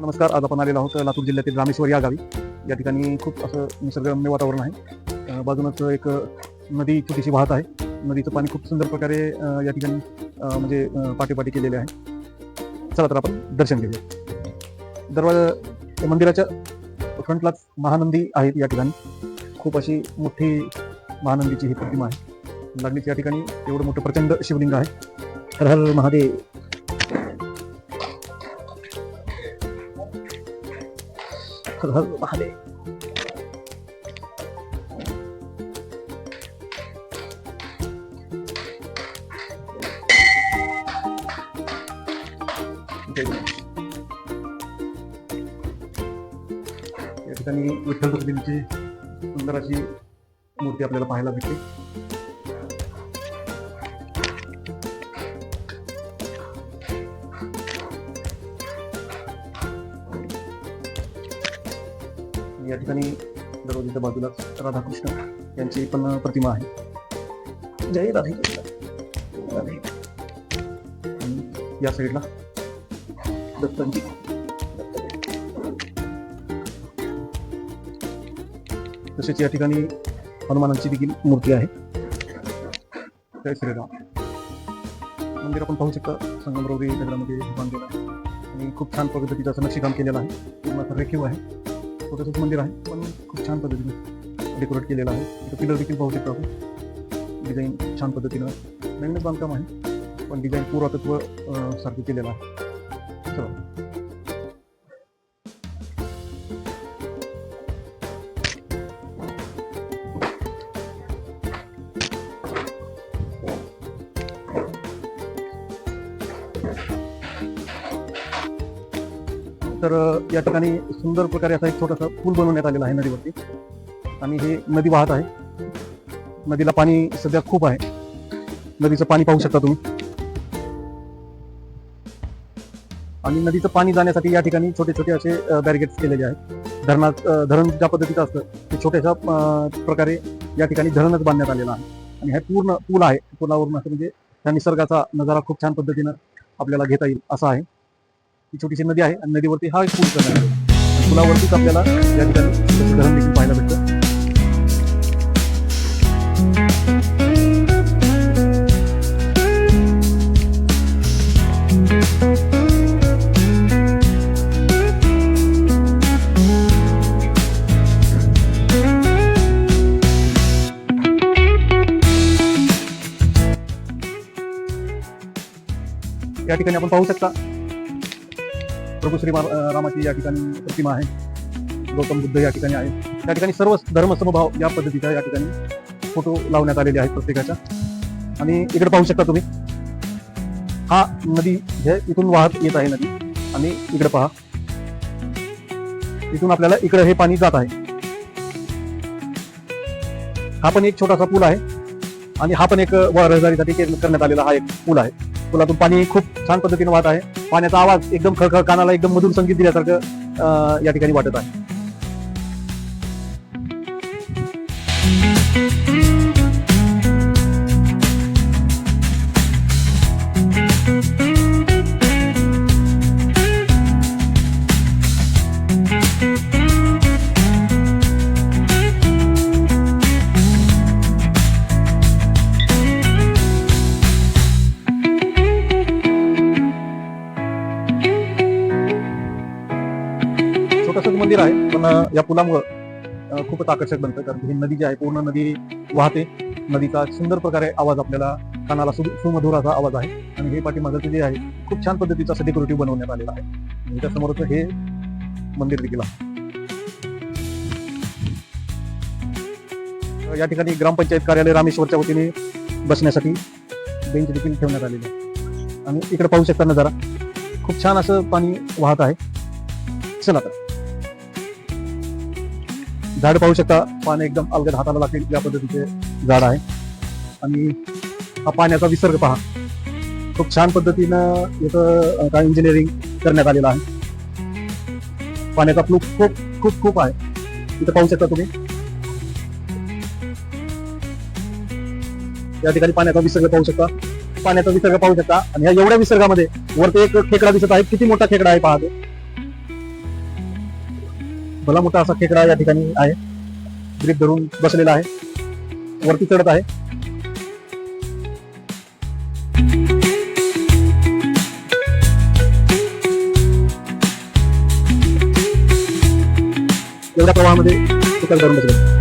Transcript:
नमस्कार आज आपण आलेलो आहोत लातूर जिल्ह्यातील रामेश्वर या गावी. या ठिकाणी खूप असं निसर्गरम्य वातावरण आहे. बाजूनच एक नदी छोटीशी वाहत आहे. नदीचं पाणी खूप सुंदर प्रकारे या ठिकाणी म्हणजे पाठीपाठी केलेले आहे. चला तर आपण दर्शन घेऊया. दरवाजा मंदिराच्या फ्रंटलाच महानंदी आहेत या ठिकाणी. खूप अशी मोठी महानंदीची ही प्रतिमा आहे. लागणीच्या या ठिकाणी एवढं मोठं प्रचंड शिवलिंग आहे. हर हर महादेव. हर हर या ठिकाणी विठ्ठल रुक्मिणीची सुंदर अशी मूर्ती आपल्याला पाहायला भेटते. या ठिकाणी दरवाजाच्या बाजूलाच राधाकृष्ण यांची पण प्रतिमा आहे. जय राधाकृष्ण राधे. या साईडला दत्तांची. तसेच या ठिकाणी हनुमानांची देखील मूर्ती आहे. जय श्रीराम. मंदिर आपण पाहू शकता. संगमरवरी दगडामध्ये हे बांधलेलं आहे आणि खूप छान पद्धतीचं असं नक्षीकाम केलेलं आहे. पूर्ण रेखीव आहे. छोटंसंच मंदिर आहे पण खूप छान पद्धतीने डेकोरेट केलेलं आहे. इथं पिलर देखील पाहू शकतो आपण डिझाईन छान पद्धतीनं. नवीनच बांधकाम आहे पण डिझाईन पुरातत्व सारखं केलेलं आहे. तर या ठिकाणी सुंदर प्रकारे असा एक छोटासा पूल बनवण्यात आलेला आहे नदीवरती. आणि हे नदी वाहत आहे. नदीला पाणी सध्या खूप आहे. नदीचं पाणी पाहू शकता तुम्ही. आणि नदीचं पाणी जाण्यासाठी या ठिकाणी छोटे छोटे असे बॅरिगेट्स केलेले आहेत. धरणात धरण ज्या पद्धतीचं असतं ते छोट्याशा प्रकारे या ठिकाणी धरणच बांधण्यात आलेलं आहे. आणि हे पूर्ण पूल आहे. पुलावरून असं म्हणजे त्या निसर्गाचा नजारा खूप छान पद्धतीनं आपल्याला घेता येईल असा आहे. ही छोटीशी नदी आहे आणि नदीवरती हा एक पूल करण्यात आलेला आहे. पुलावरतीच आपल्याला या ठिकाणी धरण देखील पाहायला भेटतं या ठिकाणी आपण पाहू शकता प्रभू श्री रामाची या ठिकाणी प्रतिमा आहे. गौतम बुद्ध या ठिकाणी आहे. या ठिकाणी सर्व धर्म समभाव या पद्धतीच्या या ठिकाणी फोटो लावण्यात आलेले आहेत प्रत्येकाच्या. आणि इकडे पाहू शकता तुम्ही. हा नदी हे इथून वाहत येत आहे नदी. आणि इकडे पहा. इथून आपल्याला इकडे हे पाणी जात आहे. हा पण एक छोटासा पूल आहे. आणि हा पण एक व- रहदारीसाठी करण्यात आलेला हा एक पूल आहे. पुलातून पाणी खूप छान पद्धतीने वाहत आहे. पाण्याचा आवाज एकदम खळखळ कानाला एकदम मधुर संगीत दिल्यासारखं अं, या ठिकाणी वाटत आहे. छोटंसं मंदिर आहे पण या पुलामुळं खूपच आकर्षक बनतं. कारण ही नदी जी आहे पूर्ण नदी वाहते. नदीचा सुंदर प्रकारे आवाज आपल्याला कानाला सु- सुमधुर असा आवाज आहे. आणि हे पाठीमागचं जे आहे खूप छान पद्धतीचं असं डेकोरेटिव्ह बनवण्यात आलेलं आहे. आणि त्यासमोरच हे मंदिर देखील आहे. या ठिकाणी ग्रामपंचायत कार्यालय रामेश्वरच्या वतीने बसण्यासाठी बेंच देखील ठेवण्यात आलेले आहे आणि इकडे पाहू शकता नजारा खूप छान असं पाणी वाहत आहे. चला तर. झाड पाहू शकता. पाणी एकदम अलगद हाताला लागतील या पद्धतीचे झाड आहे. आणि हा पाण्याचा विसर्ग पहा. खूप छान पद्धतीनं इथं काय इंजिनिअरिंग करण्यात आलेलं आहे. पाण्याचा फ्लू खूप खूप खूप आहे. इथं पाहू शकता तुम्ही. या ठिकाणी पाण्याचा विसर्ग पाहू शकता. पाण्याचा विसर्ग पाहू शकता. आणि ह्या एवढ्या विसर्गामध्ये वरती एक खेकडा दिसत आहे. किती मोठा खेकडा आहे पाहतो भला मोठा असा खेकडा या ठिकाणी आहे. ग्रीप धरून बसलेला आहे. वरती चढत आहे. एवढ्या प्रवाहामध्ये खेकडा धरून बसले